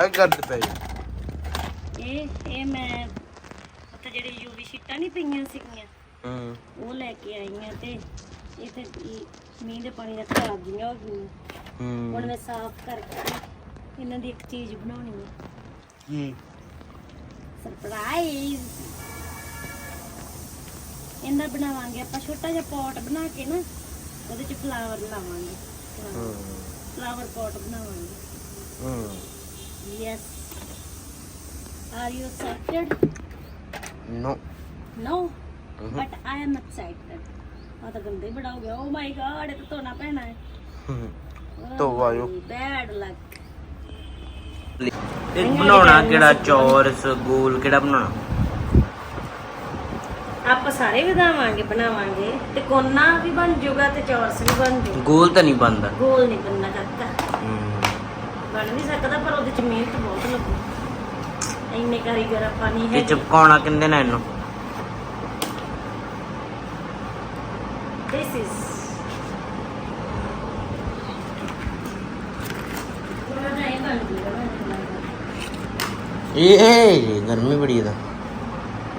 ਆ ਕਰਦੇ ਪਏ ਇਹ ਇਹ ਮੈਂ ਉੱਥੇ ਜਿਹੜੀ ਯੂਵੀ ਸ਼ੀਟਾਂ ਨਹੀਂ ਪਈਆਂ ਸੀਗੀਆਂ ਹੂੰ। ਉਹ ਲੈ ਕੇ ਆਈ ਆ ਤੇ ਇੱਥੇ ਮੀਂਹ ਦੇ ਪਾਣੀ ਨਾਲ ਖਰਾਬ ਜਿਹੀਆਂ ਹੋ ਗਈਆਂ। ਹੁਣ ਹੂੰ ਮੈਂ ਸਾਫ਼ ਕਰਕੇ ਇਹਨਾਂ ਦੀ ਇੱਕ ਚੀਜ਼ ਬਣਾਉਣੀ ਹੈ ਕੀ? ਸਰਪ੍ਰਾਈਜ਼ ਇਹਦਾ ਬਣਾਵਾਂਗੇ ਆਪਾਂ ਛੋਟਾ ਜਿਹਾ ਪੋਟ ਬਣਾ ਕੇ ਨਾ ਉਹਦੇ ਚ ਫਲਾਵਰ ਲਾਵਾਂਗੇ। ਹੂੰ। ਫਲਾਵਰ ਪੋਟ ਬਣਾਵਾਂਗੇ। ਹੂੰ। Yes are you excited no No, but I am excited. ਆ ਤਾਂ ਗੰਦੇ ਬੜਾ ਹੋ ਗਿਆ। ਓ ਮਾਈ ਗॉड ਇਹ ਤਾਂ ਧੋਣਾ ਪੈਣਾ ਹੈ। ਧੋ ਆਇਓ। ਬੈਡ ਲੱਕ ਇਹ ਬਣਾਉਣਾ ਕਿਹੜਾ? ਚੌਰਸ ਗੋਲ ਕਿਹੜਾ ਬਣਾਉਣਾ? ਆਪਾਂ ਸਾਰੇ ਵਿਧਾਵਾਂਗੇ ਬਣਾਵਾਂਗੇ। ਤੇ ਕੋਨਾ ਵੀ ਬਣ ਜਾਊਗਾ ਤੇ ਚੌਰਸ ਵੀ ਬਣ ਜਾਊਗਾ। ਗੋਲ ਤਾਂ ਨਹੀਂ ਬਣਦਾ। ਗੋਲ ਨਹੀਂ ਬਣਨਾ ਬਣ ਨਹੀਂ ਸਕਦਾ ਪਰ ਉਹਦੇ ਚ ਮਿਹਨਤ ਬਹੁਤ ਲੱਗੂ ਇੰਨੇ ਕਾਰੀਗਰ ਆਪਾਂ ਨਹੀਂ ਤੇ ਹੈ ਚਪਕਾਉਣਾ ਕਿੰਦੇ ਨਾਲ ਇਹਨੂੰ? ਜਿਹਾ ਇਹ ਗਰਮੀ ਬੜੀ ਇਹਦਾ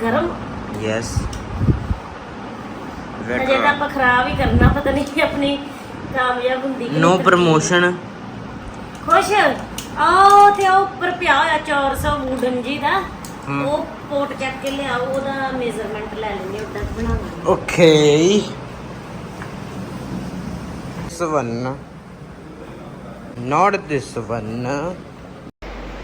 ਗਰਮ? ਯੈਸ ਅਜੇ ਤਾਂ ਆਪਾਂ ਖਰਾਬ ਹੀ ਕਰਨਾ ਪਤਾ ਨਹੀਂ ਆਪਣੀ ਕਾਮਯਾਬ ਹੁੰਦੀ ਕਿ ਨੋ ਨਹੀਂ। ਪ੍ਰਮੋਸ਼ਨ ਖੁਸ਼? ਆਓ ਤੇ ਉਹ ਉੱਪਰ ਪਿਆ ਹੋਇਆ 400 ਵੂਡਨ ਜੀ ਦਾ। ਹਮ। ਉਹ ਪੋਟ ਚੱਕ ਕੇ ਲਿਆਓ ਉਹਦਾ ਮੇਜ਼ਰਮੈਂਟ ਲੈ ਲੈਣੇ ਉੱਦਾਂ ਬਣਾਵਾਂਗੇ okay. This one not this one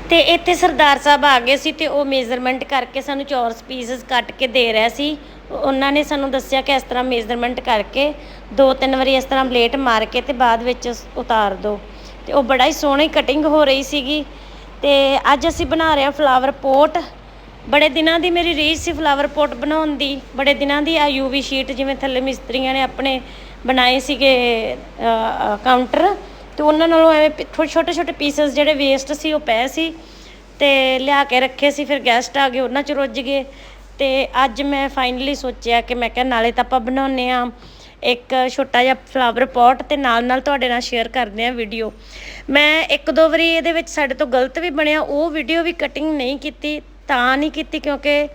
ਤੇ ਇੱਥੇ ਸਰਦਾਰ ਸਾਹਿਬ ਆ ਗਏ ਸੀ ਤੇ ਉਹ ਮੇਜ਼ਰਮੈਂਟ ਕਰਕੇ ਸਾਨੂੰ ਚੌਰਸ ਪੀਸਸ ਕੱਟ ਕੇ ਦੇ ਰਿਹਾ ਸੀ। ਉਹਨਾਂ ਨੇ ਸਾਨੂੰ ਦੱਸਿਆ ਕਿ ਇਸ ਤਰ੍ਹਾਂ ਮੇਜ਼ਰਮੈਂਟ ਕਰਕੇ ਦੋ ਤਿੰਨ ਵਾਰੀ ਇਸ ਤਰ੍ਹਾਂ ਬਲੇਟ ਮਾਰ ਕੇ ਤੇ ਬਾਅਦ ਵਿੱਚ ਉਸ- ਉਤਾਰ ਦਿਓ ਤੇ ਉਹ ਬੜਾ ਹੀ ਸੋਹਣੀ ਕਟਿੰਗ ਹੋ ਰਹੀ ਸੀਗੀ ਤੇ ਅੱਜ ਅਸੀਂ ਬਣਾ ਰਹੇ ਹਾਂ ਫਲਾਵਰ ਪੋਟ ਬੜੇ ਦਿਨਾਂ ਦੀ ਮੇਰੀ ਰੀਝ ਸੀ ਫਲਾਵਰ ਪੋਟ ਬਣਾਉਣ ਦੀ। ਬੜੇ ਦਿਨਾਂ ਦੀ ਆ ਯੂਵੀ ਸ਼ੀਟ ਜਿਵੇਂ ਥੱਲੇ ਮਿਸਤਰੀਆਂ ਨੇ ਆਪਣੇ ਬਣਾਏ ਸੀਗੇ ਕਾਊਂਟਰ ਤੇ ਉਹਨਾਂ ਨਾਲੋਂ ਐਵੇਂ ਛੋਟੇ ਛੋਟੇ ਛੋਟੇ ਪੀਸਸ ਜਿਹੜੇ ਵੇਸਟ ਸੀ, ਉਹ ਪਏ ਸੀ। ਤੇ ਲਿਆ ਕੇ ਰੱਖੇ ਸੀ, ਫਿਰ ਗੈਸਟ ਆ ਗਏ, ਉਹਨਾਂ ਚ ਰੁੱਝ ਗਏ। ਤੇ ਅੱਜ ਮੈਂ ਫਾਈਨਲੀ ਸੋਚਿਆ ਕਿ ਮੈਂ ਕਿਹਾ ਨਾਲੇ ਤਾਂ ਆਪਾਂ ਬਣਾਉਨੇ ਆ ਇੱਕ ਛੋਟਾ ਜਿਹਾ ਫਲਾਵਰ ਪੋਟ ਤੇ ਨਾਲ ਨਾਲ ਤੁਹਾਡੇ ਨਾਲ ਸ਼ੇਅਰ ਕਰਦੇ ਆ ਵੀਡੀਓ ਮੈਂ ਇੱਕ ਦੋ ਵਾਰੀ ਇਹਦੇ ਵਿੱਚ ਸਾਡੇ ਤੋਂ ਗਲਤ ਵੀ ਬਣਿਆ, ਉਹ ਵੀਡੀਓ ਵੀ ਕਟਿੰਗ ਨਹੀਂ ਕੀਤੀ, ਤਾਂ ਨਹੀਂ ਕੀਤੀ ਕਿਉਂਕਿ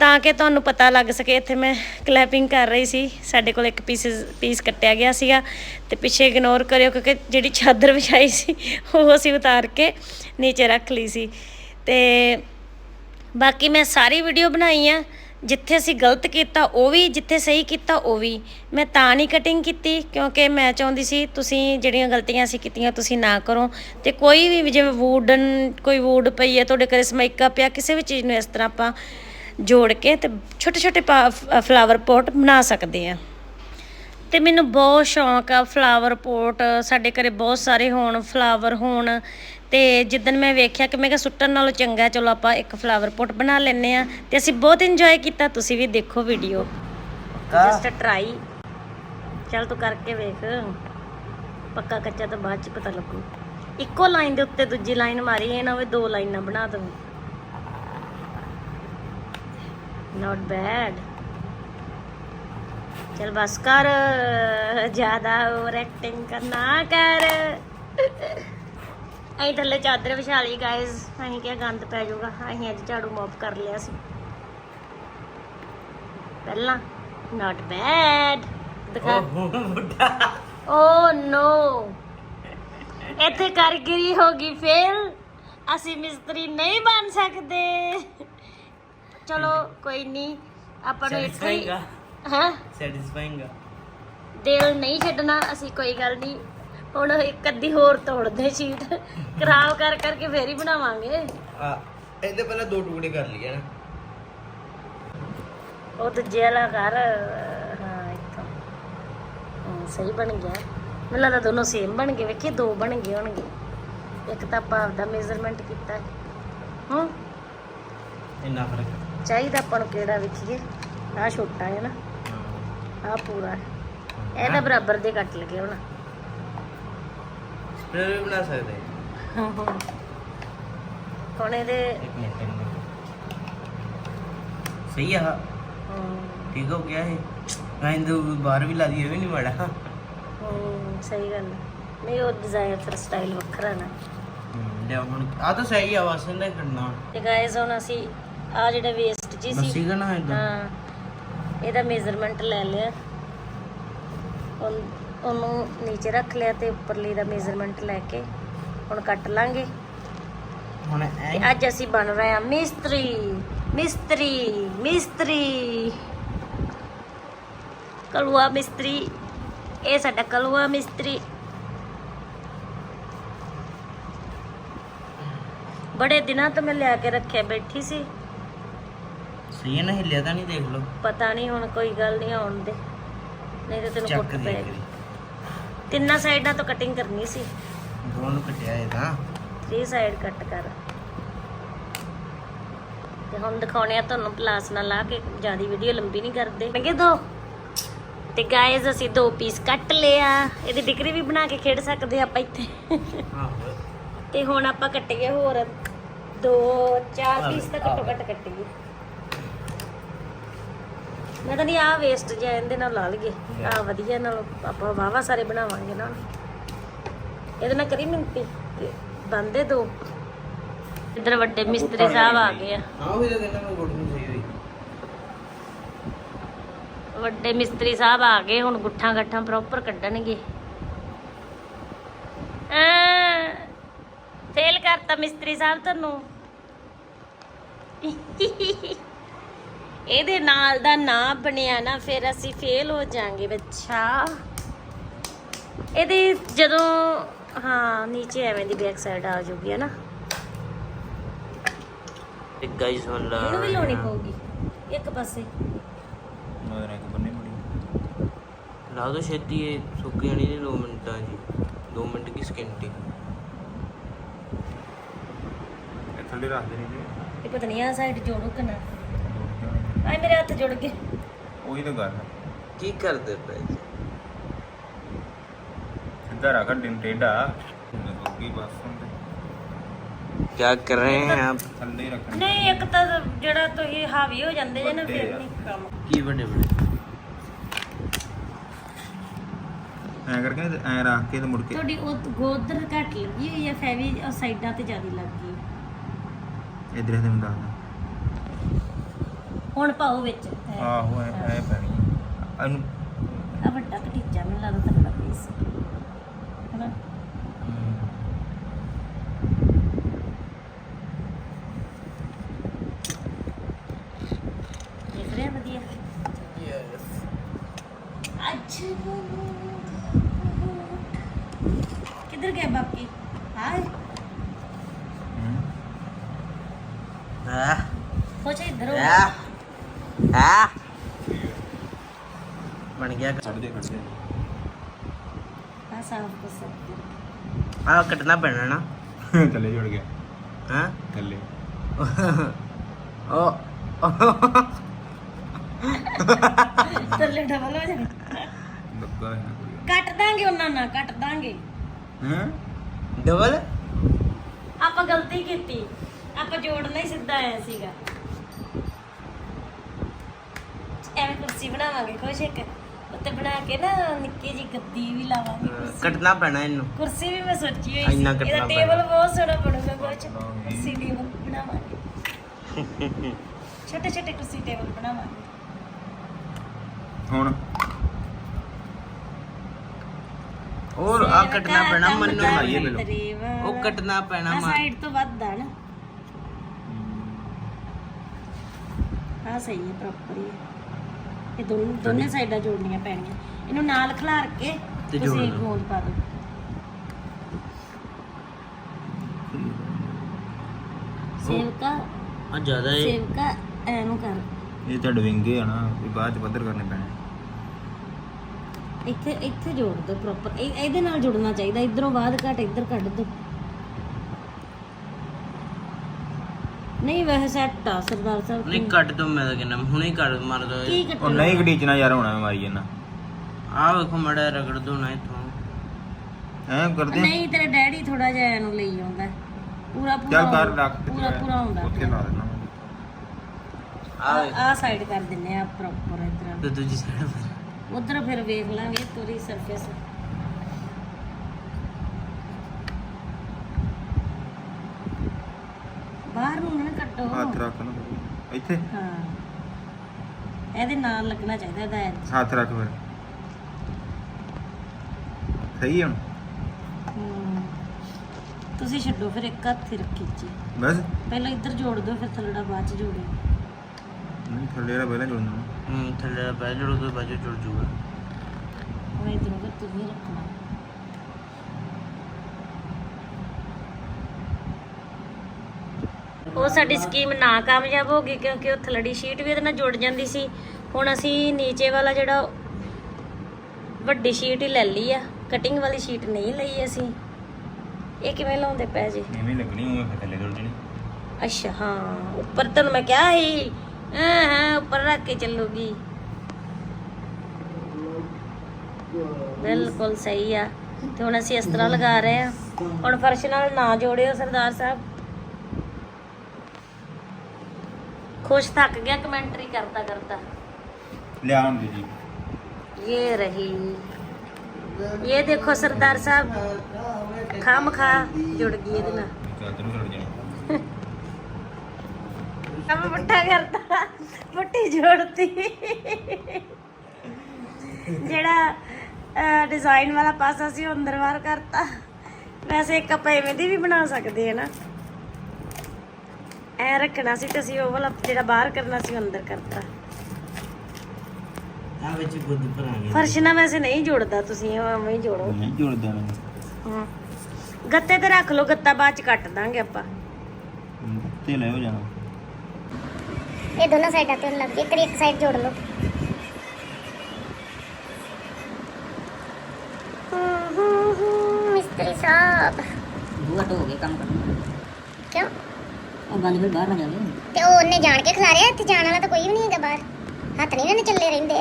ਤਾਂ ਕਿ ਤੁਹਾਨੂੰ ਪਤਾ ਲੱਗ ਸਕੇ, ਇੱਥੇ ਮੈਂ ਕਲੈਪਿੰਗ ਕਰ ਰਹੀ ਸੀ, ਸਾਡੇ ਕੋਲ ਇੱਕ ਪੀਸ ਪੀਸ ਕੱਟਿਆ ਗਿਆ ਸੀਗਾ ਤੇ ਪਿੱਛੇ ਇਗਨੋਰ ਕਰਿਓ ਕਿਉਂਕਿ ਜਿਹੜੀ ਚਾਦਰ ਵਿਛਾਈ ਸੀ, ਉਹ ਅਸੀਂ ਉਤਾਰ ਕੇ ਨੀਚੇ ਰੱਖ ਲਈ ਸੀ। ਤੇ ਬਾਕੀ ਮੈਂ ਸਾਰੀ ਵੀਡੀਓ ਬਣਾਈ ਆ ਜਿੱਥੇ ਅਸੀਂ ਗਲਤ ਕੀਤਾ, ਉਹ ਵੀ ਜਿੱਥੇ ਸਹੀ ਕੀਤਾ, ਉਹ ਵੀ। ਮੈਂ ਤਾਂ ਨਹੀਂ ਕਟਿੰਗ ਕੀਤੀ, ਕਿਉਂਕਿ ਮੈਂ ਚਾਹੁੰਦੀ ਸੀ ਤੁਸੀਂ ਜਿਹੜੀਆਂ ਗਲਤੀਆਂ ਅਸੀਂ ਕੀਤੀਆਂ, ਤੁਸੀਂ ਨਾ ਕਰੋ। ਤੇ ਕੋਈ ਵੀ ਜਿਵੇਂ ਵੂਡਨ ਕੋਈ ਵੂਡ ਪਈ ਹੈ, ਤੁਹਾਡੇ ਘਰੇ ਸਮੈਕਾ ਪਿਆ, ਕਿਸੇ ਵੀ ਚੀਜ਼ ਨੂੰ ਇਸ ਤਰ੍ਹਾਂ ਆਪਾਂ ਜੋੜ ਕੇ ਤੇ ਛੋਟੇ ਛੋਟੇ ਫਲਾਵਰ ਪੋਟ ਬਣਾ ਸਕਦੇ ਆ ਤੇ ਮੈਨੂੰ ਬਹੁਤ ਸ਼ੌਂਕ ਆ ਫਲਾਵਰ ਪੋਟ ਸਾਡੇ ਘਰੇ ਬਹੁਤ ਸਾਰੇ ਹੋਣ ਫਲਾਵਰ ਹੋਣ। ਤੇ ਜਿੱਦਨ ਮੈਂ ਵੇਖਿਆ ਕਿ ਮੈਂ ਕਿਹਾ ਸੁੱਟਣ ਨਾਲੋਂ ਚੰਗਾ ਚਲੋ ਆਪਾਂ ਇੱਕ ਫਲਾਵਰ ਪੋਟ ਬਣਾ ਲੈਨੇ ਆ ਤੇ ਅਸੀਂ ਬਹੁਤ ਇੰਜੋਏ ਕੀਤਾ ਤੁਸੀਂ ਵੀ ਦੇਖੋ ਵੀਡੀਓ ਜਸਟ ਟਰਾਈ ਚੱਲ ਤੂੰ ਕਰਕੇ ਵੇਖ। ਪੱਕਾ ਕੱਚਾ ਤਾਂ ਬਾਅਦ ਚ ਪਤਾ ਲੱਗੂ। ਇੱਕੋ ਲਾਈਨ ਦੇ ਉੱਤੇ ਦੂਜੀ ਲਾਈਨ ਮਾਰੀ ਇਹ ਨਾ ਹੋਵੇ ਦੋ ਲਾਈਨਾਂ ਬਣਾ ਦਵਾਂ ਨਾਟ ਬੈਡ ਚਲ ਬਸ ਕਰ ਜ਼ਿਆਦਾ ਓਵਰ ਐਕਟਿੰਗ ਕਰਨਾ ਕਰ। ਅਸੀਂ ਥੱਲੇ ਚਾਦਰ ਵਿਛਾ ਲਈ ਗਾਇਜ਼ ਅਸੀਂ ਕਿਹਾ ਗੰਦ ਪੈ ਜਾਊਗਾ। ਅਸੀਂ ਅੱਜ ਝਾੜੂ ਮੋਪ ਕਰ ਲਿਆ ਸੀ। ਪਹਿਲਾਂ ਨਾਟ ਬੈਡ ਦਿਖਾ। ਓ ਨੋ ਇੱਥੇ ਕਾਰੀਗਰੀ ਹੋ ਗਈ ਫੇਲ ਅਸੀਂ ਮਿਸਤਰੀ ਨਹੀਂ ਬਣ ਸਕਦੇ। ਚਲੋ ਕੋਈ ਨਹੀਂ। ਆਪਾਂ ਨੂੰ ਇੱਥੇ ਹੀ ਹਾਂ? ਸੈਟੀਸਫਾਈਂਗ ਦਿਲ ਨਹੀਂ ਛੱਡਣਾ ਅਸੀਂ ਕੋਈ ਗੱਲ ਨਹੀਂ। ਹੁਣ ਇੱਕ ਅੱਧੀ ਹੋਰ ਤੋੜਦੇ ਸ਼ੀਟ। ਖਰਾਬ ਕਰ ਕਰਕੇ ਫੇਰ ਹੀ ਬਣਾਵਾਂਗੇ। ਆ ਇਹਦੇ ਪਹਿਲਾਂ ਦੋ ਟੁਕੜੇ ਕਰ ਲਈਏ ਨਾ। ਉਹ ਦੂਜੇ ਵਾਲਾ ਕਰ ਹਾਂ ਇੱਕ ਹਾਂ, ਸਹੀ ਬਣ ਗਿਆ। ਮੈਨੂੰ ਲੱਗਦਾ ਦੋਨੋਂ ਸੇਮ ਬਣ ਗਏ। ਵੇਖੀ ਦੋ ਬਣ ਗਏ ਹੋਣਗੇ। ਇੱਕ ਤਾਂ ਆਪਾਂ ਆਪਦਾ ਮੇਜ਼ਰਮੈਂਟ ਕੀਤਾ। ਹਾਂ? ਇੰਨਾ ਫ਼ਰਕ। ਚਾਹੀਦਾ ਆਪਾਂ ਨੂੰ ਕਿਹੜਾ ਵੇਖੀਏ। ਆਹ ਛੋਟਾ ਹੈ ਨਾ। ਆਹ ਪੂਰਾ ਹੈ। ਇਹਦਾ ਬਰਾਬਰ ਦੇ ਕੱਟ ਲਗੇ ਹੁਣ। ਸਪਰੇਅ ਵੀ ਬਣਾ ਸਕਦੇ ਹੁਣ ਇਹਦੇ ਇੱਕ ਮਿੰਟ ਇੱਕ ਮਿੰਟ। ਸਹੀ ਆ। ਠੀਕ ਹੋ ਗਿਆ ਇਹ। ਮੈਂ ਇਹਦੇ ਬਾਹਰ ਵੀ ਲਾ ਦਈਏ ਵੀ ਨਹੀਂ ਮਾੜਾ। ਹਮ, ਸਹੀ ਗੱਲ ਹੈ। ਨਹੀਂ ਉਹ ਡਿਜ਼ਾਈਨ ਫਿਰ ਸਟਾਈਲ ਵੱਖਰਾ ਨਾ। ਕੱਟਿਆ ਹੁਣ। ਆ ਤਾਂ ਸਹੀ ਆ ਬਸ ਇਹਨੇ ਕੱਟਣਾ ਤੇ ਗਾਇਸ ਹੁਣ ਅਸੀਂ ਆ ਜਿਹੜਾ ਵੇਸਟ ਜੀ ਸੀ ਆ ਨਾ ਇਦਾਂ ਹਾਂ। ਇਹਦਾ ਮੇਜ਼ਰਮੈਂਟ ਲੈ ਲਿਆ। ਉਹਨੂੰ ਨੀਚੇ ਰੱਖ ਲਿਆ ਤੇ ਉੱਪਰਲੀ ਦਾ ਮੇਜ਼ਰਮੈਂਟ ਲੈ ਕੇ ਹੁਣ ਕੱਟ ਲਾਂਗੇ। ਹੁਣ ਅੱਜ ਅਸੀਂ ਬਣ ਰਹੇ ਹਾਂ ਮਿਸਤਰੀ ਮਿਸਤਰੀ ਮਿਸਤਰੀ। ਕਲੂਆ ਮਿਸਤਰੀ ਇਹ ਸਾਡਾ ਕਲੂਆ ਮਿਸਤਰੀ। ਬੜੇ ਦਿਨਾਂ ਤੋਂ ਮੈਂ ਲਿਆ ਕੇ ਰੱਖਿਆ ਬੈਠੀ ਸੀ। ਸਹੀ ਹੈ ਨਾ ਹਿੱਲਿਆ ਤਾਂ ਨਹੀਂ ਦੇਖ ਲਓ। ਪਤਾ ਨਹੀਂ ਹੁਣ ਕੋਈ ਗੱਲ ਨਹੀਂ ਆਉਣ ਦੇ। ਨਹੀਂ ਤਾਂ ਤੈਨੂੰ ਚੱਕ ਕੁੱਟ ਦੇ ਪਏਗੀ ਤਿੰਨਾਂ ਸਾਈਡਾਂ ਤੋਂ ਕਟਿੰਗ ਕਰਨੀ ਸੀ। ਦੋਨ ਨੂੰ ਕੱਟਿਆ ਇਹ ਤਾਂ ਥ੍ਰੀ ਸਾਈਡ ਕੱਟ ਕਰ। ਤੇ ਹੁਣ ਦਿਖਾਉਣੇ ਆ ਤੁਹਾਨੂੰ ਪਲਾਸ ਨਾਲ ਲਾ ਕੇ। ਜ਼ਿਆਦਾ ਵੀਡੀਓ ਲੰਬੀ ਨਹੀਂ ਕਰਦੇ। ਮੈਂ ਕਿਹਾ ਦੋ। ਤੇ ਗਾਇਜ਼ ਅਸੀਂ ਦੋ ਪੀਸ ਕੱਟ ਲਿਆ ਇਹਦੀ ਡਿਗਰੀ ਵੀ ਬਣਾ ਕੇ ਖੇਡ ਸਕਦੇ ਆ ਆਪਾਂ ਇੱਥੇ। ਆਹੋ। ਤੇ ਹੁਣ ਆਪਾਂ ਕੱਟੀਏ ਹੋਰ। ਦੋ ਚਾਰ ਪੀਸ ਤਾਂ ਘੱਟੋ ਘੱਟ ਕੱਟੀਏ। ਮੈਂ ਨਹੀਂ ਆ ਵੇਸਟ ਜਿਹਾ ਇਹਦੇ ਨਾਲ ਲਾ ਲਈਏ। ਆ ਵਧੀਆ ਨਾਲ ਆਪਾਂ ਵਾਵਾ ਸਾਰੇ ਬਣਾਵਾਂਗੇ ਨਾ। ਇਹਦੇ ਨਾਲ ਕਰੀ ਮਿੰਤੀ? ਬੰਦੇ ਦੋ ਇੱਧਰ ਵੱਡੇ ਮਿਸਤਰੀ ਸਾਹਿਬ ਆ ਗਏ ਆ। ਹਾਂ ਉਹ ਕਹਿੰਦਾ ਮੈਂ ਗੁੱਟ ਨਹੀਂ ਸਹੀ ਹੋਈ। ਵੱਡੇ ਮਿਸਤਰੀ ਸਾਹਿਬ ਆ ਗਏ ਹੁਣ ਗੁੱਠਾਂ ਗੱਠਾਂ ਪ੍ਰੋਪਰ ਕੱਢਣਗੇ। ਫੇਲ ਕਰਤਾ ਮਿਸਤਰੀ ਸਾਹਿਬ ਤੁਹਾਨੂੰ। ਇਹਦੇ ਨਾਲ ਦਾ ਨਾ ਬਣਿਆ ਨਾ ਫਿਰ ਅਸੀਂ ਫੇਲ ਹੋ ਜਾਾਂਗੇ ਬੱਚਾ। ਇਹਦੀ ਜਦੋਂ ਹਾਂ ਨੀਚੇ ਐਵੇਂ ਦੀ ਬੈਕ ਸਾਈਡ ਆ ਜੂਗੀ ਹੈ ਨਾ? ਇੱਕ ਗਾਈਸ ਹੁਣ ਇਹਨੂੰ ਵੀ ਲਾਉਣੀ ਪਊਗੀ ਇੱਕ ਪਾਸੇ। ਮਦਰ ਇੱਕ ਬੰਨੇ ਬੜੀ ਲਾ ਦੋ ਛੇਤੀ ਇਹ ਸੁੱਕ ਜਾਣੀ ਨੇ 2 ਮਿੰਟਾਂ ਜੀ 2 ਮਿੰਟ ਕੀ ਸਕਿੰਟੀ ਇਹ ਥੱਲੇ ਰੱਖ ਦੇਣੀ ਜੀ। ਇਹ ਪਤਾ ਨਹੀਂ ਆ ਸਾਈਡ ਜੋੜੋ ਕਿ ਨਾ। ਆਏ ਮੇਰੇ ਹੱਥ ਜੁੜ ਗਏ। ਉਹੀ ਤਾਂ ਗੱਲ ਹੈ। ਕੀ ਕਰਦੇ ਪਏ ਜੀ? ਸਿੱਧਾ ਰੱਖ ਦਿਨ ਟੇਡਾ ਲੱਗੀ ਬਸ ਹੁਣ ਤੇ। ਕਿਆ ਕਰ ਰਹੇ ਹੈ ਆਪ? ਥੱਲੇ ਹੀ ਰੱਖਣਾ ਨਹੀਂ ਇੱਕ ਤਾਂ ਜਿਹੜਾ ਤੁਸੀਂ ਹਾਵੀ ਹੋ ਜਾਂਦੇ ਜੇ ਨਾ ਵੱਡੇ ਫਿਰ ਆ। ਨਹੀਂ ਕੰਮ। ਕੀ ਬਣੇ ਬਣੇ ਐ ਕਰਕੇ ਐ ਰੱਖ ਕੇ ਤੇ ਮੁੜ ਕੇ। ਤੁਹਾਡੀ ਉਹ ਗੋਦਰ ਘੱਟ ਲੱਗੀ ਹੋਈ ਆ ਫੈਵੀ ਉਹ ਸਾਈਡਾਂ ਤੇ ਜ਼ਿਆਦਾ ਲੱਗ। ਗਈ ਇਧਰ ਇਹਦੇ ਮੈਂ ਦੱਸਦਾ ਹੁਣ ਪਾਓ ਵਿੱਚ। ਆਹੋ ਐ ਐ ਪੈਣੀ ਆ। ਆ ਵੱਡਾ ਕਟੀਚਾ ਮੈਨੂੰ ਲੱਗਦਾ ਤਕੜਾ ਪੀਸ ਹਨਾ? ਹਮ, ਗਿਆ ਬਾਪੀ? ਹਾਏ ਹਮ। ਆਹ, ਖੁਸ਼ ਇੱਧਰ। ਹੋ। ਗਿਆ। ਹੈ? ਬਣ ਗਿਆ ਛੱਡ ਦੇ ਕੱਟ ਆ ਸਾਫ਼ ਕੋ ਸਭ ਆ ਕੱਟਣਾ ਪੈਣਾ ਨਾ। ਥੱਲੇ ਜੁੜ ਗਿਆ। ਹਾਂ? ਥੱਲੇ। ਉਹ ਥੱਲੇ ਡਬਲ ਹੋ ਜਾਣਾ। ਕੱਟ ਦਾਂਗੇ ਉਹਨਾਂ ਨਾਲ ਕੱਟ ਦਾਂਗੇ। ਹਾਂ? ਡਬਲ? ਆਪਾਂ ਗਲਤੀ ਕੀਤੀ। ਆਪਾਂ ਜੋੜਨਾ ਹੀ ਸਿੱਧਾ ਆਇਆ ਸੀਗਾ। ਐਵੇਂ ਕੁਰਸੀ ਬਣਾਵਾਂਗੇ ਕੁਛ ਇੱਕ ਉੱਤੇ ਬਣਾ ਕੇ ਨਾ ਨਿੱਕੀ ਜੀ ਗੱਦੀ ਵੀ ਲਾਵਾਂਗੇ ਕੁਰਸੀ। ਕੱਟਣਾ ਪੈਣਾ ਇਹਨੂੰ। ਕੁਰਸੀ ਵੀ ਮੈਂ ਸੋਚੀ ਹੋਈ ਸੀ। ਇੰਨਾ ਕੱਟਣਾ ਇਹਦਾ ਟੇਬਲ ਪੈਣਾ। ਬਹੁਤ ਸੋਹਣਾ ਬਣੂਗਾ ਕੁਛ ਕੁਰਸੀ ਟੇਬਲ ਬਣਾਵਾਂਗੇ। ਛੋਟੇ ਛੋਟੇ ਕੁਰਸੀ ਟੇਬਲ ਬਣਾਵਾਂਗੇ। ਹੁਣ? ਔਰ ਆ ਕੱਟਣਾ ਪੈਣਾ ਮੰਨੂ ਭਾਈ ਇਹ ਮਿਲੋ ਉਹ ਕੱਟਣਾ ਪੈਣਾ ਮਾ ਸਾਈਡ ਤੋਂ ਵੱਧ ਆ ਨਾ। ਆ ਸਹੀ ਹੈ ਪ੍ਰੋਪਰ ਹੀ ਹੈ। ਇਹ ਦੋਨ- ਦੋਨੇ ਸਾਈਡਾਂ ਜੋੜਨੀਆਂ ਪੈਣੀਆਂ ਇਹਨੂੰ ਨਾਲ ਖਿਲਾਰ ਕੇ ਤੇ ਗੋਲ ਪਾ ਦਿਓ। ਸੇਵਕਾ ਆ ਜ਼ਿਆਦਾ ਇਹ ਸੇਵਕਾ ਐਨੂੰ ਕਰ। ਇਹ ਤਾਂ ਡਵਿੰਗੇ ਆ ਨਾ ਵੀ ਬਾਅਦ ਚ ਪੱਧਰ ਕਰਨੇ ਪੈਣੇ। ਇੱਥੇ ਇੱਥੇ ਜੋੜ ਦਿਓ ਪ੍ਰੋਪਰ ਇਹਦੇ ਨਾਲ ਜੁੜਨਾ ਚਾਹੀਦਾ। ਇਧਰੋਂ ਬਾਅਦ ਘਟ ਇੱਧਰ ਕੱਢ ਦੋ ਨਹੀਂ ਵੈਸੇ ਸੈੱਟ ਆ ਸਰਦਾਰ ਸਾਹਿਬ ਨਹੀਂ ਕੱਟ ਦੋ ਮੈਂ ਤਾਂ ਕਹਿੰਦਾ ਹੁਣੇ ਹੀ ਕੱਟ ਮਾਰ ਦੋ। ਕੀ ਉਹ ਕੱਟਣਾ ਨਹੀਂ ਘੜੀਚਣਾ ਯਾਰ ਹੋਣਾ ਮੈਂ ਮਾਰੀ ਜੰਨਾ ਆ ਵੇਖੋ ਮੜਾ ਰਗੜ ਦੋ ਨਾ ਇਥੋਂ। ਐਂ ਕਰਦੇ ਆ। ਨਹੀਂ ਤੇਰਾ ਡੈਡੀ ਥੋੜਾ ਜਿਹਾ ਇਹਨੂੰ ਲਈ ਆਉਂਦਾ। ਪੂਰਾ ਪੂਰਾ ਚੱਲ ਕਰ ਰੱਖ ਤੇ ਪੂਰਾ ਪੂਰਾ ਹੁੰਦਾ। ਉੱਥੇ ਲਾ ਦੇਣਾ ਆ ਵੇਖ। ਆ ਸਾਈਡ ਕਰ ਦਿੰਨੇ ਆ ਪ੍ਰੋਪਰ ਇਧਰ। ਤੇ ਦੂਜੀ ਸਾਈਡ ਉਧਰ ਫਿਰ ਵੇਖ ਲਾਂਗੇ ਪੂਰੀ ਸਰਫੇਸ ਬਾਹਰ ਨੂੰ ਨਾ ਕੱਟੋ ਹੱਥ ਰੱਖ ਨਾ ਇੱਥੇ? ਹਾਂ। ਇਹਦੇ ਨਾਲ ਲੱਗਣਾ ਚਾਹੀਦਾ ਇਹਦਾ। ਹੱਥ ਰੱਖ ਫਿਰ। ਸਹੀ ਹੈ ਹੁਣ? ਹਮ। ਤੁਸੀਂ ਛੱਡੋ ਫਿਰ ਇੱਕ ਹੱਥ ਹੀ ਰੱਖੀ ਜੀ। ਬਸ? ਪਹਿਲਾਂ ਇੱਧਰ ਜੋੜ ਦਿਓ ਫਿਰ ਥੱਲੜਾ ਬਾਅਦ ਚ ਜੋੜਿਓ। ਨਹੀਂ ਥੱਲੇ ਵਾਲਾ ਪਹਿਲਾਂ ਜੁੜਨਾ। ਹੂੰ ਥੱਲੇ ਦਾ ਪੈ ਜੜੋ ਤੋਂ ਬਾਜੂ ਜੁੜ ਜੂਗਾ। ਹੁਣ ਇੱਧਰੋਂ ਫਿਰ ਤੁਸੀਂ ਰੱਖਣਾ। ਉਹ ਸਾਡੀ ਸਕੀਮ ਨਾ ਕਾਮਯਾਬ ਹੋ ਗਈ ਕਿਉਂਕਿ ਉਹ ਥਲੜੀ ਸ਼ੀਟ ਵੀ ਇਹਦੇ ਨਾਲ ਜੁੜ ਜਾਂਦੀ ਸੀ। ਹੁਣ ਅਸੀਂ ਨੀਚੇ ਵਾਲਾ ਜਿਹੜਾ ਵੱਡੀ ਸ਼ੀਟ ਹੀ ਲੈ ਲਈ ਆ। ਕਟਿੰਗ ਵਾਲੀ ਸ਼ੀਟ ਨਹੀਂ ਲਈ ਅਸੀਂ। ਇਹ ਕਿਵੇਂ ਲਾਉਂਦੇ ਪੈ ਜੀ? ਐਵੇਂ ਲੱਗਣੀ ਉਵੇਂ ਫਿਰ ਥੱਲੇ ਜੁੜ ਜਣੀ। ਅੱਛਾ ਹਾਂ। ਉੱਪਰ ਤੈਨੂੰ ਮੈਂ ਕਿਹਾ ਸੀ। ਹਾਂ ਹਾਂ ਉੱਪਰ ਰੱਖ ਕੇ ਚੱਲੂਗੀ। ਬਿਲਕੁਲ ਸਹੀ ਆ। ਤੇ ਹੁਣ ਅਸੀਂ ਇਸ ਤਰ੍ਹਾਂ ਲਗਾ ਰਹੇ ਆ। ਹੁਣ ਫਰਸ਼ ਨਾਲ ਨਾ ਜੋੜਿਓ ਸਰਦਾਰ ਸਾਹਿਬ। ਖੁਸ਼ ਥੱਕ ਗਿਆ ਕਮੈਂਟਰੀ ਕਰਦਾ ਕਰਦਾ ਲਿਆ ਹੁੰਦੀ ਜੀ ये रही ये देखो सरदार साहब खाम खा जुड़ गई ਇਹਦੇ ਨਾਲ ਚਾਦਰ ਨੂੰ ਜੁੜ ਜਣੀ ਕੰਮ ਮੁੱਠਾ ਕਰਤਾ ਮੁੱਠੀ ਜੋੜਤੀ ਜਿਹੜਾ ਡਿਜ਼ਾਈਨ ਵਾਲਾ ਪਾਸਾ ਸੀ ਉਹ ਅੰਦਰ ਬਾਹਰ ਕਰਤਾ ਵੈਸੇ ਇੱਕ ਆਪਾਂ ਐਵੇਂ ਦੀ ਵੀ ਬਣਾ ਸਕਦੇ ਆ ਨਾ ਐ ਰੱਖਣਾ ਸੀ ਤੇ ਅਸੀਂ ਉਹ ਵਾਲਾ ਜਿਹੜਾ ਬਾਹਰ ਕਰਨਾ ਸੀ ਉਹ ਅੰਦਰ ਕਰਤਾ। ਆ ਵਿੱਚ ਗੁੱਦ ਪਰ ਆ ਗਿਆ। ਫਰਸ਼ ਨਾਲ ਵੈਸੇ ਨਹੀਂ ਜੁੜਦਾ ਤੁਸੀਂ ਉਹ ਐਵੇਂ ਹੀ ਜੋੜੋ। ਨਹੀਂ ਜੁੜਦਾ ਨਾ। ਹਾਂ। ਗੱਤੇ ਤੇ ਰੱਖ ਲਓ ਗੱਤਾ ਬਾਅਦ ਚ ਕੱਟ ਦਾਂਗੇ ਆਪਾਂ। ਤੇ ਲੈ ਹੋ ਜਾਣਾ। ਇਹ ਦੋਨੋਂ ਸਾਈਡਾਂ ਤੇ ਲੱਗ ਇੱਕ ਇੱਕ ਸਾਈਡ ਜੋੜ ਲਓ। ਹੂੰ, ਹੂੰ, ਹੂੰ, ਮਿਸਤਰੀ ਸਾਹਿਬ। ਬੂਹਾ ਢੋ ਕੇ ਕੰਮ ਕਰਨਾ। ਕਿਉਂ? ਉਹ ਬੰਦ ਫਿਰ ਬਾਹਰ ਨਾ ਜਾਵੇ ਤੇ ਉਹ ਉਹਨੇ ਜਾਣ ਕੇ ਖਿਲਾਰਿਆ ਇੱਥੇ ਜਾਣ ਵਾਲਾ ਤਾਂ ਕੋਈ ਵੀ ਨਹੀਂ ਹੈਗਾ ਬਾਹਰ। ਹੱਥ ਨਹੀਂ ਨਾ ਚੱਲੇ ਰਹਿੰਦੇ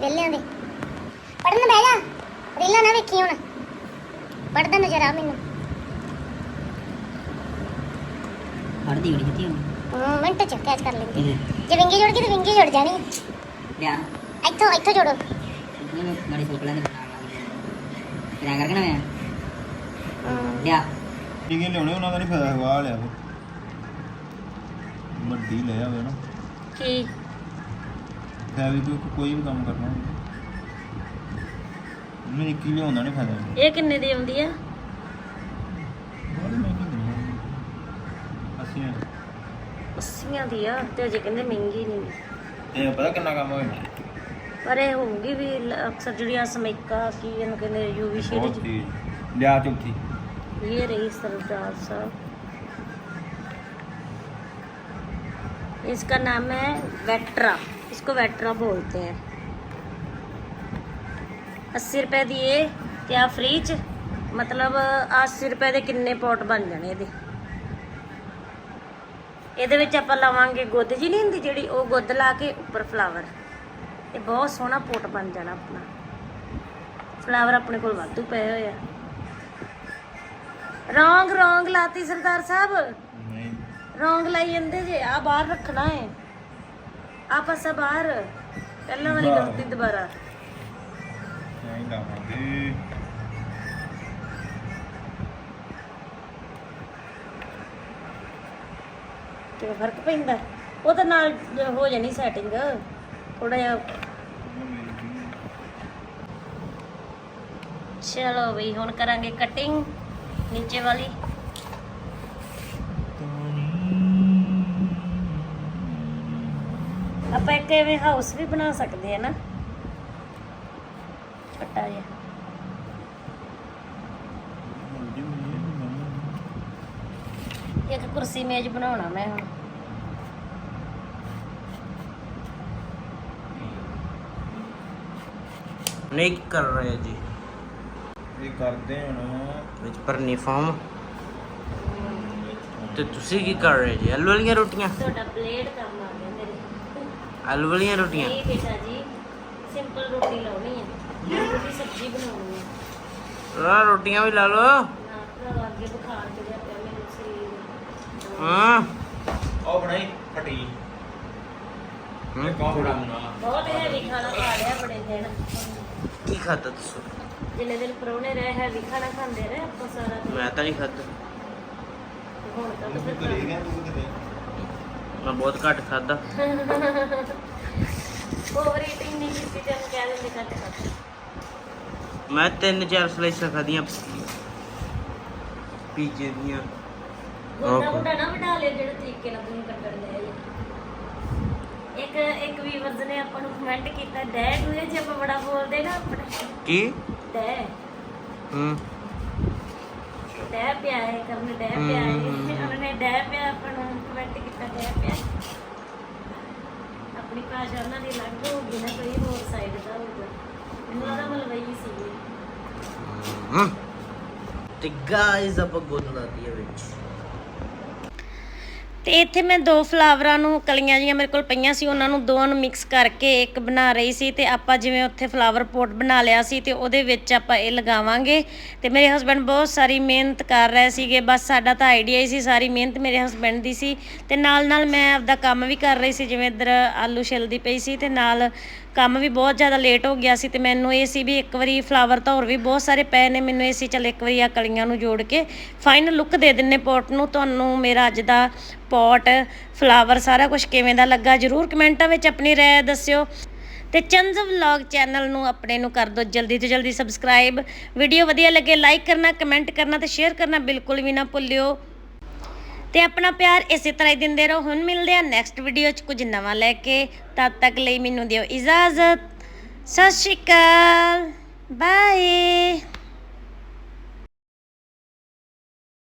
ਵਿਹਲਿਆਂ ਦੇ। ਪੜਨ ਬਹਿ ਜਾ ਰੀਲਾਂ ਨਾ ਵੇਖੀ ਹੁਣ। ਪੜਦਾ ਨਜ਼ਰ ਆ ਮੈਨੂੰ। ਪੜਦੀ ਬੜੀ ਜਿੱਤੀ ਹੁਣ ਹੂੰ ਮਿੰਟ ਚ ਕੈਚ ਕਰ ਲੈਂਦੀ। ਇਹਦੇ ਜੇ ਵਿੰਗੀ ਜੁੜ ਗਈ ਤੇ ਵਿੰਗੀ ਜੁੜ ਜਾਣੀ। ਲਿਆ। ਇੱਥੋਂ ਇੱਥੋਂ ਜੋੜੋ। ਇਹਨੂੰ ਬੜੀ ਸੋਕਲਾਂ ਦੇ ਬਣਾਉਣ ਲੱਗ ਗਿਆ ਕਰਕੇ ਨਾ ਮੈਂ? ਹੂੰ। ਲਿਆ। ਟਿਕੇ ਲਿਆਉਣੇ ਉਹਨਾਂ ਦਾ ਨਹੀਂ ਫਾਇਦਾ ਹਵਾ ਲਿਆ। ਵੇ ਵੱਡੀ ਲੈ ਆਵੇ ਨਾ। ਕੀ ਫੈਵਿਕਵਿਕ ਕੋਈ ਵੀ ਕੰਮ ਕਰਨਾ ਹੁੰਦਾ। ਇੱਕ ਹੀ ਲਿਆਉਂਦਾ ਨਹੀਂ ਫਾਇਦਾ। ਇਹ ਕਿੰਨੇ ਦੀ ਆਉਂਦੀ ਆ? ਅਸੀਂ 80 ਦੀ। ਆ ਤੇ ਅਜੇ ਕਹਿੰਦੇ ਮਹਿੰਗੀ ਨਹੀਂ। ਇਹ ਪਤਾ ਕਿੰਨਾ ਕੰਮ ਹੋਇਆ ਪਰ ਇਹ ਹੋਊਗੀ ਵੀ ਅਕਸਰ ਜਿਹੜੀਆਂ ਸਮੇਕਾ ਕੀ ਇਹਨੂੰ ਕਹਿੰਦੇ ਯੂਵੀ ਸ਼ੇਡ ਬਹੁਤ ਲਿਆ इसका नाम है वेट्रा इसको वेट्रा बोलते हैं अस्सी रुपए दिए ਤੇ ਆ ਫ੍ਰੀ ਚ ਮਤਲਬ 80 ਰੁਪਏ ਦੇ ਕਿੰਨੇ ਪੋਟ ਬਣ ਜਾਣੇ ਇਹਦੇ ਇਹਦੇ ਵਿੱਚ ਆਪਾਂ ਲਵਾਂਗੇ ਗੁੱਦ ਜੀ ਨਹੀਂ ਹੁੰਦੀ ਜਿਹੜੀ ਉਹ ਗੁੱਦ ਲਾ ਕੇ ਉੱਪਰ ਫਲਾਵਰ ਇਹ ਬਹੁਤ ਸੋਹਣਾ ਪੋਟ ਬਣ ਜਾਣਾ ਆਪਣਾ ਫਲਾਵਰ ਆਪਣੇ ਕੋਲ ਵਾਧੂ ਪਏ ਹੋਏ ਆ ਰੌਂਗ ਰੌਂਗ ਲਾਤੀ ਸਰਦਾਰ ਸਾਹਿਬ ਨਹੀਂ ਰੌਂਗ ਲਾਈ ਜਾਂਦੇ ਜੇ ਆ ਬਾਹਰ ਰੱਖਣਾ ਹੈ ਆ ਪਾਸਾ ਬਾਹਰ ਪਹਿਲਾਂ ਵਾਲੀ। ਗਲਤੀ ਦੁਬਾਰਾ। ਨਹੀਂ ਲਾਵਾਂਗੇ। ਕਿਵੇਂ ਫ਼ਰਕ ਪੈਂਦਾ? ਉਹ ਤਾਂ ਨਾਲ ਹੋ ਜਾਣੀ ਸੈਟਿੰਗ ਥੋੜਾ ਜਿਹਾ ਚਲੋ ਬਈ ਹੁਣ ਕਰਾਂਗੇ ਕਟਿੰਗ ਨੀਚੇ ਵਾਲੀ ਆਪਾਂ ਇੱਕ ਐਵੇਂ ਹਾਊਸ ਵੀ ਬਣਾ ਸਕਦੇ ਆ ਨਾ। ਛੋਟਾ ਜਿਹਾ। ਇੱਕ ਕੁਰਸੀ ਮੇਜ਼ ਬਣਾਉਣਾ ਮੈਂ ਹੁਣ। ਨਹੀਂ ਕਰ ਰਹੇ ਜੀ? ਇਹ ਕਰਦੇ ਹੁਣ। ਵਿੱਚ ਪਰਨੀ ਫਾਰਮ ਤੇ ਤੁਸੀਂ ਕੀ ਕਰ ਰਹੇ ਜੀ? ਆਲੂ ਵਾਲੀਆਂ ਰੋਟੀਆਂ? ਤੁਹਾਡਾ ਪਲੇਟ ਮੇਰੇ ਆਲੂ ਵਾਲੀਆਂ ਰੋਟੀਆਂ? ਨਹੀਂ ਬੇਟਾ ਜੀ ਸਿੰਪਲ ਰੋਟੀ ਲਾਉਣੀ ਹੈ। ਆਲੂ ਦੀ ਸਬਜ਼ੀ ਬਣਾਉਣੀ ਹੈ ਆ ਰੋਟੀਆਂ ਵੀ ਲਾ ਲਓ। ਨਾ ਭਰਾਵਾ ਅੱਗੇ ਬੁਖਾਰ ਚੜਿਆ ਪਿਆ ਮੇਰੇ ਸਰੀਰ ਨੂੰ। ਹਾਂ। ਉਹ ਬਣਾਈ ਫਟੀ ਹਮ, ਕੌਣ ਬਣਾਉਣਾ ਬਹੁਤ ਹੈਵੀ ਖਾਣਾ ਖਾ ਲਿਆ ਬੜੇ ਦਿਨ। ਕੀ ਖਾਧਾ ਤੁਸੀਂ? ਜਿੰਨੇ ਦਿਨ ਪਰੋਣੇ ਰਹੇ ਹੈਵੀ ਖਾਣਾ ਖਾਂਦੇ ਰਹੇ ਆਪਾਂ ਸਾਰਾ ਮੈਂ ਤਾਂ ਨਹੀਂ ਹੁਣ ਤਾਂ ਤੂੰ ਤੂੰ ਕਿਤੇ ਮੈਂ ਬਹੁਤ ਘੱਟ ਖਾਦਾ ਓਵਰ ਈਟਿੰਗ ਨਹੀਂ ਕੀਤੀ ਉਹਨੂੰ ਕਹਿ ਦਿੰਦੇ ਘੱਟ ਕਰ ਮੈਂ ਤਿੰਨ ਚਾਰ ਸਲਾਈਸਾਂ ਖਾਧੀਆਂ। ਪੀਜੇ ਦੀਆਂ। ਗੋਡਾ. ਮੁੰਡਾ ਨਾ ਵਡਾ ਲਿਆ ਜਿਹੜੇ ਤਰੀਕੇ ਨਾਲ ਤੁਸੀਂ ਕੱਟਣ ਦੇ ਇੱਕ ਇੱਕ ਵੀਵਰਸ ਨੇ ਆਪਾਂ ਨੂੰ ਕਮੈਂਟ ਕੀਤਾ ਡੈਡ ਹੋਏ ਜੇ ਆਪਾਂ ਬੜਾ ਬੋਲਦੇ ਨਾ ਆਪਣਾ ਕੀ? ਡੈ ਹੂੰ। ਡੈ ਪਿਆ ਹੈ ਕਰਨ ਡੈ ਪਿਆ ਹੈ। ਉਹਨਾਂ ਨੇ ਡੈ ਪਿਆ ਆਪਾਂ ਨੂੰ। ਕਮੈਂਟ ਕੀਤਾ ਡੈ ਪਿਆ ਆਪਣੀ ਭਾਸ਼ਾ ਉਹਨਾਂ ਦੀ ਅਲੱਗ ਹੋਊਗੀ ਨਾ, ਕੋਈ ਹੋਰ ਸਾਈਡ ਦਾ ਹੋਊਗਾ। ਮੈਨੂੰ ਲੱਗਦਾ ਮਲਵਈ ਸੀ ਹਮ। ਤੇ ਗਾਇਸ ਆਪਾਂ ਗੋਦਲਾ ਦੀ ਵਿੱਚ। ਤੇ ਇੱਥੇ ਮੈਂ ਦੋ ਫਲਾਵਰਾਂ ਨੂੰ, ਕਲੀਆਂ ਜੀਆਂ ਮੇਰੇ ਕੋਲ ਪਈਆਂ ਸੀ, ਉਹਨਾਂ ਨੂੰ ਦੋਵਾਂ ਨੂੰ ਮਿਕਸ ਕਰਕੇ ਇੱਕ ਬਣਾ ਰਹੀ ਸੀ ਤੇ ਆਪਾਂ ਜਿਵੇਂ ਉੱਥੇ ਫਲਾਵਰ ਪੋਟ ਬਣਾ ਲਿਆ ਸੀ ਤੇ ਉਹਦੇ ਵਿੱਚ ਆਪਾਂ ਇਹ ਲਗਾਵਾਂਗੇ। ਤੇ ਮੇਰੇ ਹਸਬੰਡ ਬਹੁਤ ਸਾਰੀ ਮਿਹਨਤ ਕਰ ਰਹੇ ਸੀਗੇ, ਬਸ ਸਾਡਾ ਤਾਂ ਆਈਡੀਆ ਹੀ ਸੀ, ਸਾਰੀ ਮਿਹਨਤ ਮੇਰੇ ਹਸਬੰਡ ਦੀ ਸੀ। ਤੇ ਨਾਲ ਨਾਲ ਮੈਂ ਆਪਦਾ ਕੰਮ ਵੀ ਕਰ ਰਹੀ ਸੀ, ਜਿਵੇਂ ਇੱਧਰ ਆਲੂ ਛਿਲਦੀ ਪਈ ਸੀ ਤੇ ਨਾਲ ਕੰਮ ਵੀ ਬਹੁਤ ਜ਼ਿਆਦਾ ਲੇਟ ਹੋ ਗਿਆ ਸੀ ਤੇ ਮੈਨੂੰ ਇਹ ਸੀ ਵੀ ਇੱਕ ਵਾਰੀ ਫਲਾਵਰ ਤਾਂ ਹੋਰ ਵੀ ਬਹੁਤ ਸਾਰੇ ਪਏ ਨੇ, ਮੈਨੂੰ ਇਹ ਸੀ ਚੱਲ ਇੱਕ ਵਾਰੀ ਆ ਕਲੀਆਂ ਨੂੰ ਜੋੜ ਕੇ ਫਾਈਨਲ ਲੁੱਕ ਦੇ ਦਿੰਨੇ ਪੋਟ ਨੂੰ, ਤੁਹਾਨੂੰ ਮੇਰਾ ਅੱਜ ਦਾ ਪੋਟ ਫਲਾਵਰ ਸਾਰਾ ਕੁਝ ਕਿਵੇਂ ਦਾ ਲੱਗਾ ਜਰੂਰ ਕਮੈਂਟਾਂ ਵਿੱਚ ਆਪਣੀ ਰਾਏ ਦੱਸਿਓ ਤੇ ਚੰਦ ਵਲੌਗ ਚੈਨਲ ਨੂੰ ਆਪਣੇ ਨੂੰ ਕਰ ਦਿਓ ਜਲਦੀ ਤੋਂ ਜਲਦੀ ਸਬਸਕ੍ਰਾਈਬ ਵੀਡੀਓ ਵਧੀਆ ਲੱਗੇ ਲਾਈਕ ਕਰਨਾ ਕਮੈਂਟ ਕਰਨਾ ਤੇ ਸ਼ੇਅਰ ਕਰਨਾ ਬਿਲਕੁਲ ਵੀ ਨਾ ਭੁੱਲਿਓ। ਤੇ ਆਪਣਾ ਪਿਆਰ ਇਸੇ ਤਰ੍ਹਾਂ ਹੀ ਦਿੰਦੇ ਰਹੋ। ਹੁਣ ਮਿਲਦੇ ਆ ਨੈਕਸਟ ਵੀਡੀਓ 'ਚ ਕੁਝ ਨਵਾਂ ਲੈ ਕੇ। ਤਦ ਤੱਕ ਲਈ ਮੈਨੂੰ ਦਿਓ ਇਜਾਜ਼ਤ। ਸਤਿ ਸ਼੍ਰੀ ਅਕਾਲ। ਬਾਏ